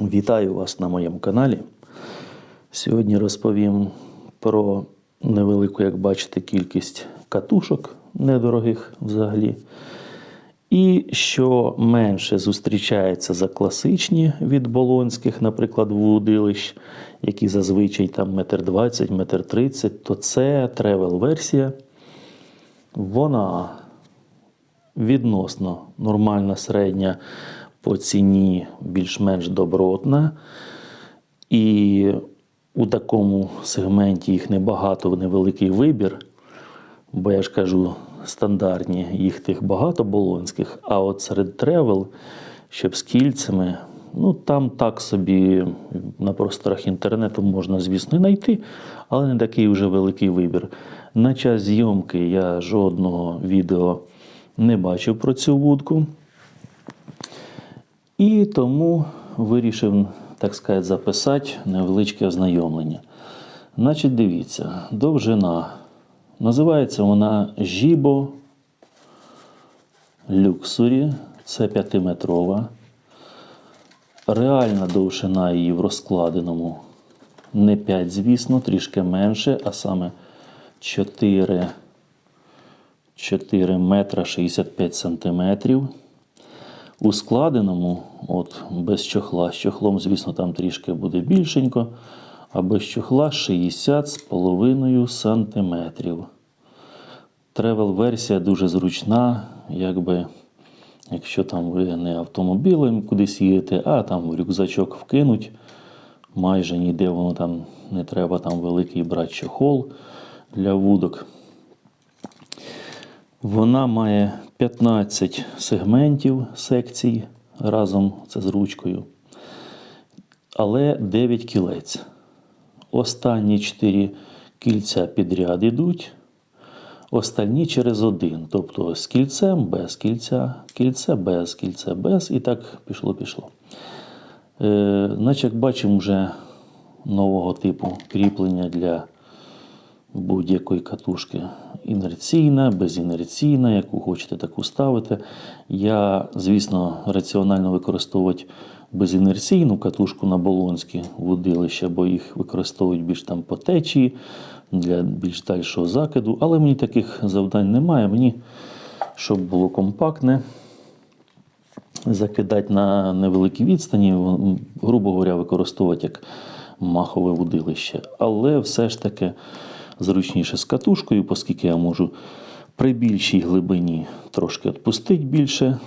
Вітаю вас на моєму каналі. Сьогодні розповім про невелику, як бачите, кількість катушок недорогих взагалі. І що менше зустрічається за класичні від болонських, наприклад, вудилищ, які зазвичай там метр двадцять, метр тридцять, то це тревел-версія. Вона відносно нормальна середня по ціні більш-менш добротна. І у такому сегменті їх небагато, невеликий вибір. Бо я ж кажу, стандартні, їх тих багато болонських. А от серед тревел, щоб з кільцями, ну там так собі на просторах інтернету можна, звісно, знайти, але не такий вже великий вибір. На час зйомки я жодного відео не бачив про цю вудку. І тому вирішив, так сказати, записати невеличке ознайомлення. Значить, дивіться, довжина. Називається вона Жібо Люксурі. Це 5-метрова. Реальна довжина її в розкладеному не 5, звісно, трішки менше, а саме 4, 4 метра 65 сантиметрів. У складеному, от без чохла, з чохлом, звісно, там трішки буде більшенько, а без чохла 60 з половиною сантиметрів. Тревел-версія дуже зручна, якби, якщо там ви не автомобілем кудись їдете, а там рюкзачок вкинуть, майже ніде воно там не треба там великий брати чохол для вудок. Вона має 15 сегментів секцій разом це з ручкою, але 9 кілець. Останні 4 кільця підряд йдуть, останні через один. Тобто з кільцем, без кільця, кільце без, кільце без, і так пішло-пішло. Е, Значить, як бачимо, вже нового типу кріплення для будь-якої катушки. Інерційна, безінерційна, яку хочете таку ставити. Я, звісно, раціонально використовувати безінерційну катушку на болонські вудилища, бо їх використовують більш там по течії, для більш дальшого закиду. Але мені таких завдань немає. Мені, щоб було компактне, закидати на невеликій відстані, грубо говоря, використовувати як махове вудилище. Але все ж таки зручніше з катушкою, оскільки я можу при більшій глибині трошки відпустити більше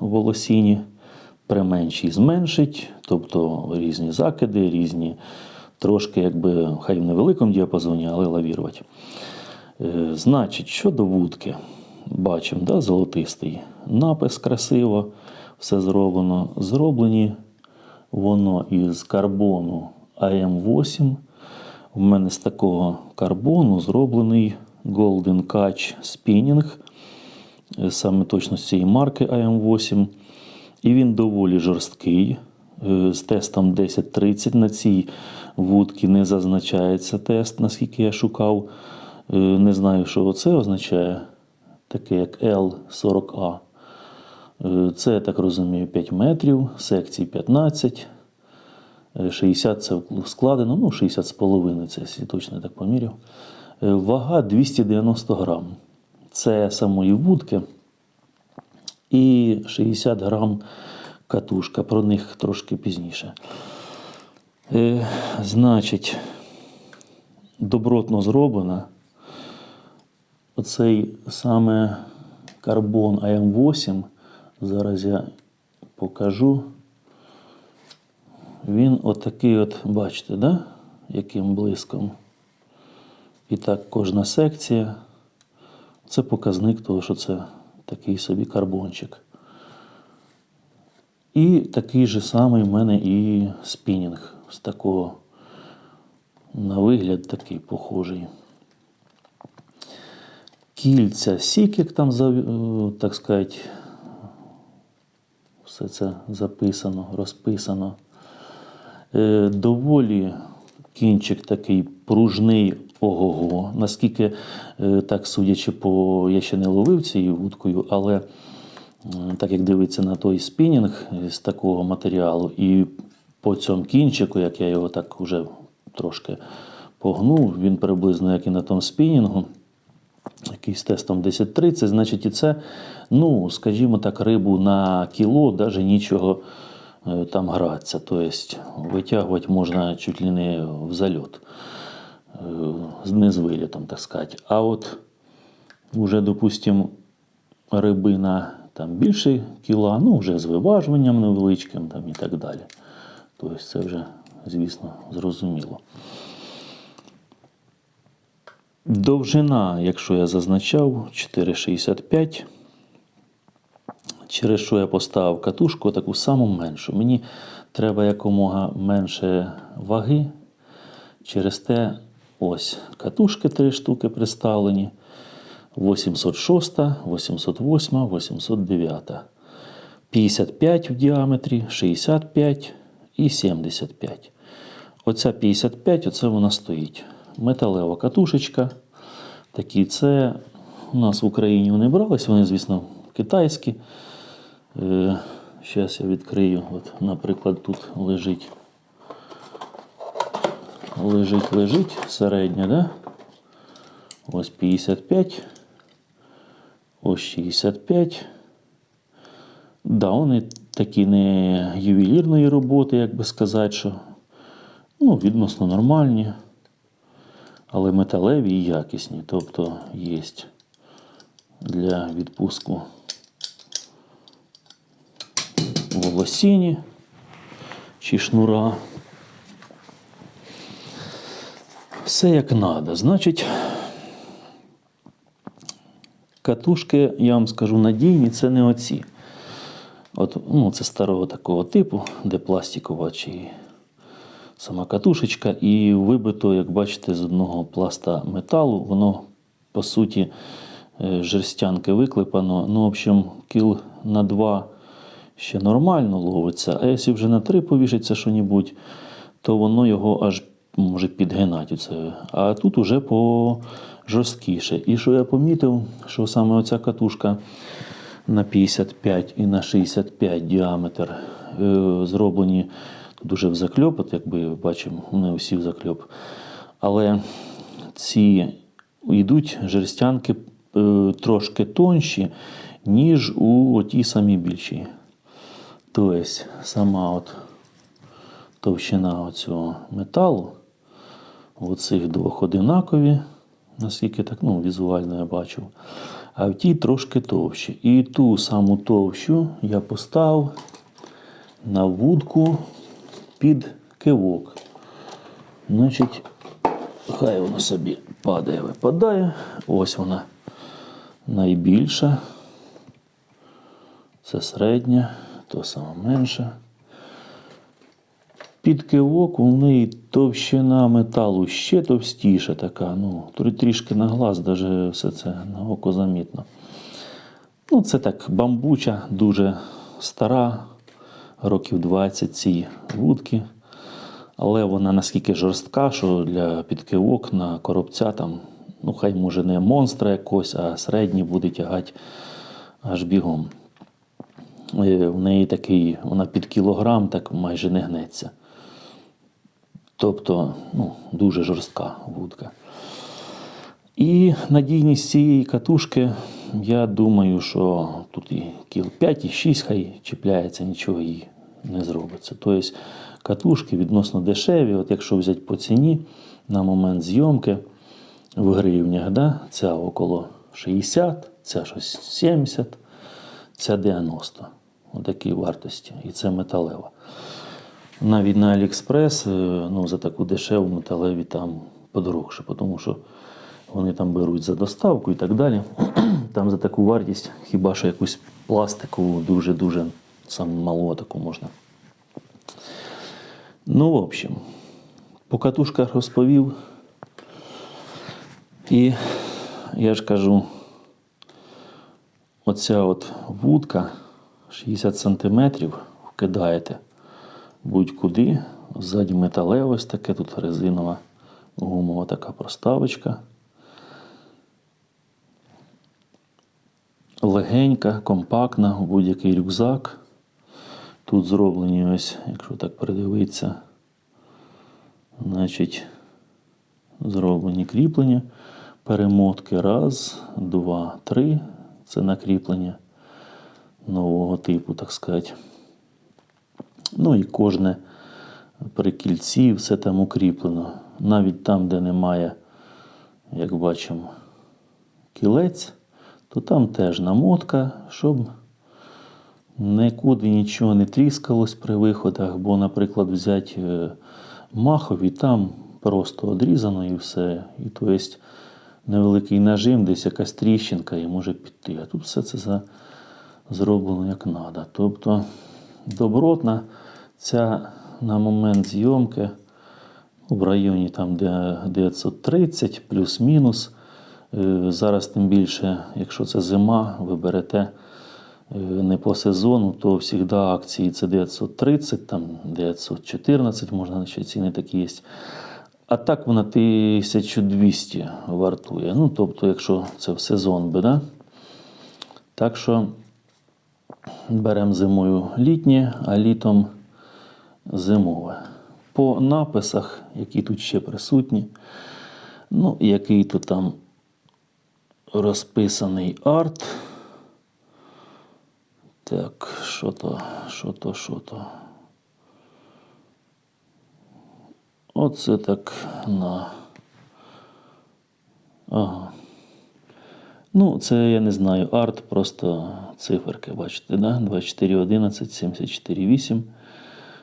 волосіні, при меншій зменшить, тобто різні закиди, різні трошки, якби, хай в невеликому діапазоні, але лавірувати. Е, Значить, щодо вудки, бачимо, да, золотистий напис красиво, все зроблено. Зроблені воно із карбону АМ8. У мене з такого карбону зроблений Golden Catch Spinning, е, саме точно з цієї марки AM8. І він доволі жорсткий. Е, З тестом 1030 на цій вудці не зазначається тест, наскільки я шукав. Е, Не знаю, що це означає, таке як L40A. Е, Це, я так розумію, 5 метрів, секцій 15. 60 це складено, ну 60 з половиною, це точно так поміряв. Е, Вага 290 грам. Це самої вудки. І 60 грам катушка. Про них трошки пізніше. Е, Значить, добротно зроблена. Оцей саме карбон АМ8. Зараз я покажу. Він отакий, от, бачите, да? яким блиском. І так, кожна секція. Це показник того, що це такий собі карбончик. І такий же самий в мене і спінінг з такого, на вигляд, такий похожий. Кільця сік, як там, е, так сказати, все це записано, розписано. Е, доволі кінчик такий пружний ого-го. Наскільки, е, так судячи по, я ще не ловив цією вудкою, але так як дивиться на той спінінг з такого матеріалу, і по цьому кінчику, як я його так уже трошки погнув, він приблизно як і на тому спінінгу. Якийсь тестом 10-30, значить, і це, ну, скажімо так, рибу на кіло, навіть нічого е, там гратися. Тобто витягувати можна чуть ли не в зальот, е, не з вилітом, так сказати. А от уже, допустимо, рибина там більше кіла, ну вже з виважуванням невеличким там, і так далі. Тобто це вже, звісно, зрозуміло. Довжина, якщо я зазначав, 4,65. Через що я поставив катушку таку саму меншу. Мені треба якомога менше ваги. Через те ось катушки три штуки представлені. 806, 808, 809. 55 в діаметрі, 65 і 75. Оця 55, оце вона стоїть. Металева катушечка. Такі це у нас в Україні вони брались, вони, звісно, китайські. Е, Зараз я відкрию. От, наприклад, тут лежить. Лежить, лежить середня, да? Ось 55. Ось 65. Да, вони такі не ювелірної роботи, як би сказати, що ну, відносно нормальні, але металеві і якісні. Тобто є для відпуску волосіні чи шнура. Все як треба. Значить, катушки, я вам скажу, надійні, це не оці. От, ну, це старого такого типу, де пластикова чи сама катушечка, і вибито, як бачите, з одного пласта металу, воно по суті е, жерстянки виклепано. Ну, в общем, кіл на два ще нормально ловиться, а якщо вже на три повішиться що-небудь, то воно його аж може підгинати. Оце. А тут уже по жорсткіше. І що я помітив, що саме оця катушка на 55 і на 65 діаметр е, зроблені дуже в закльоп, от якби бачимо, вони усі в закльоп. Але ці йдуть жерстянки е, трошки тонші, ніж у тій самій більшій. Тобто сама от товщина цього металу у цих двох одинакові, наскільки так ну, візуально я бачив, а в тій трошки товщі. І ту саму товщу я поставив на вудку під кивок. Значить, хай воно собі падає, випадає. Ось вона найбільша. Це середня, то саме менша. Під кивок у неї товщина металу ще товстіша така, ну, трішки на глаз, навіть все це на око замітно. Ну, це так, бамбуча, дуже стара, років 20 ці вудки. Але вона наскільки жорстка, що для підкивок на коробця там, ну хай може не монстра якось, а середній буде тягати аж бігом. Е, В неї такий, вона під кілограм так майже не гнеться. Тобто, ну, дуже жорстка вудка. І надійність цієї катушки, я думаю, що тут і кіл 5, і 6 хай чіпляється, нічого їй не зробиться. Тобто катушки відносно дешеві, от якщо взяти по ціні на момент зйомки в гривнях, да, ця около 60, ця щось 70, ця 90. Отакі вартості. І це металева. Навіть на Аліекспрес е, ну, за таку дешеву металеві там подорожче, тому що вони там беруть за доставку і так далі. Там за таку вартість хіба що якусь пластикову дуже-дуже малу таку можна. Ну, в общем, по катушках розповів. І я ж кажу, оця от вудка 60 сантиметрів вкидаєте будь-куди. Ззаді металеве ось таке, тут резинова гумова така проставочка. Легенька, компактна, будь-який рюкзак. Тут зроблені ось, якщо так придивитися, значить, зроблені кріплення, перемотки. Раз, два, три. Це накріплення нового типу, так сказати. Ну і кожне при кільці все там укріплено. Навіть там, де немає, як бачимо, кілець, то там теж намотка, щоб нікуди нічого не тріскалось при виходах, бо, наприклад, взяти е, махові, там просто одрізано і все. І то є невеликий нажим, десь якась тріщинка і може піти. А тут все це зроблено як треба. Тобто добротна ця на момент зйомки ну, в районі там, де 930 плюс-мінус. Е, Зараз тим більше, якщо це зима, ви берете е, не по сезону, то завжди акції це 930, там 914, можна ще ціни такі є. А так вона 1200 вартує. Ну, тобто, якщо це в сезон би, да? Так що беремо зимою літнє, а літом зимове. По написах, які тут ще присутні, ну, який то там розписаний арт. Так, що то, що то, що то. Оце так на. Ага. Ну, це я не знаю, арт, просто циферки, бачите, да? 2411, 748.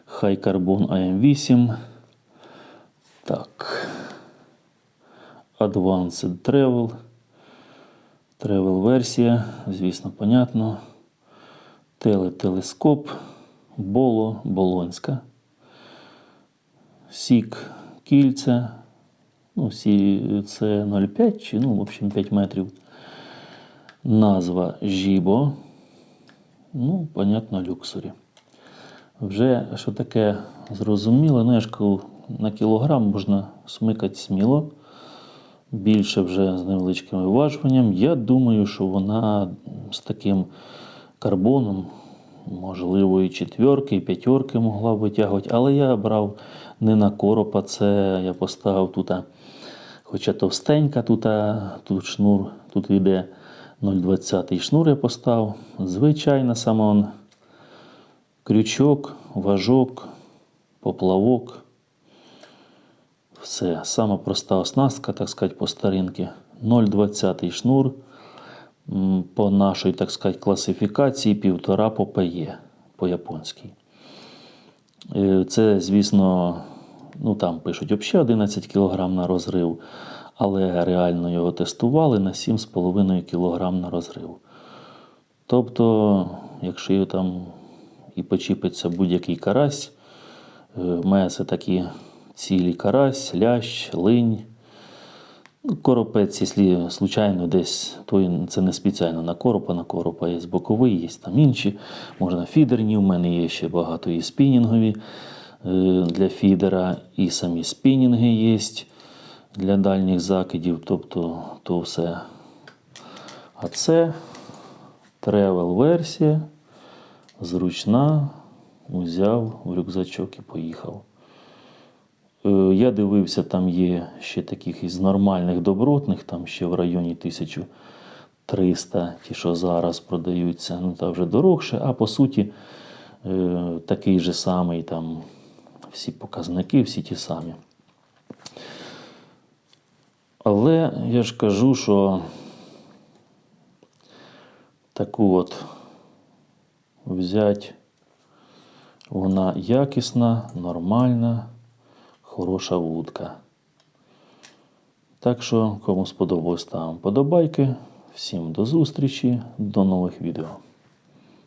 Хай карбон AM8. Так. Advanced Travel. Travel версія, звісно, понятно. Телетелескоп. Боло, Болонська. Сік кільця. Ну, сі, це 0,5 чи, ну, в общем, 5 метрів. Назва Жібо. Ну, понятно, люксорі. Вже що таке зрозуміло, ну я ж кажу, на кілограм можна смикати сміло. Більше вже з невеличким виважуванням. Я думаю, що вона з таким карбоном, можливо, і четверки, і п'ятерки могла витягувати. Але я брав не на коропа, це я поставив тут, хоча товстенька, тут, тут шнур, тут йде 0,20 шнур я поставив. Звичайно, саме он крючок, важок, поплавок. Все, сама проста оснастка, так сказати, по старинки. 0,20 шнур. По нашій, так сказати, класифікації півтора по ПЕ, по японській. Е, Це, звісно, ну там пишуть взагалі 11 кг на розрив, але реально його тестували на 7,5 кг на розрив. Тобто, якщо там і почіпиться будь-який карась, е, це такі цілі карась, лящ, линь. Ну, Коропець, якщо случайно десь, то це не спеціально на коропа, на коропа є боковий, є там інші. Можна фідерні, у мене є ще багато і спінінгові для фідера, і самі спінінги є для дальніх закидів. Тобто то все. А це тревел-версія, зручна, узяв в рюкзачок і поїхав. Е, Я дивився, там є ще таких із нормальних добротних, там ще в районі 1300, ті, що зараз продаються, ну та вже дорогше, а по суті е, такий же самий, там всі показники, всі ті самі. Але я ж кажу, що таку от взять, вона якісна, нормальна хороша вудка. Так що, кому сподобалось, ставимо подобайки. Всім до зустрічі, до нових відео.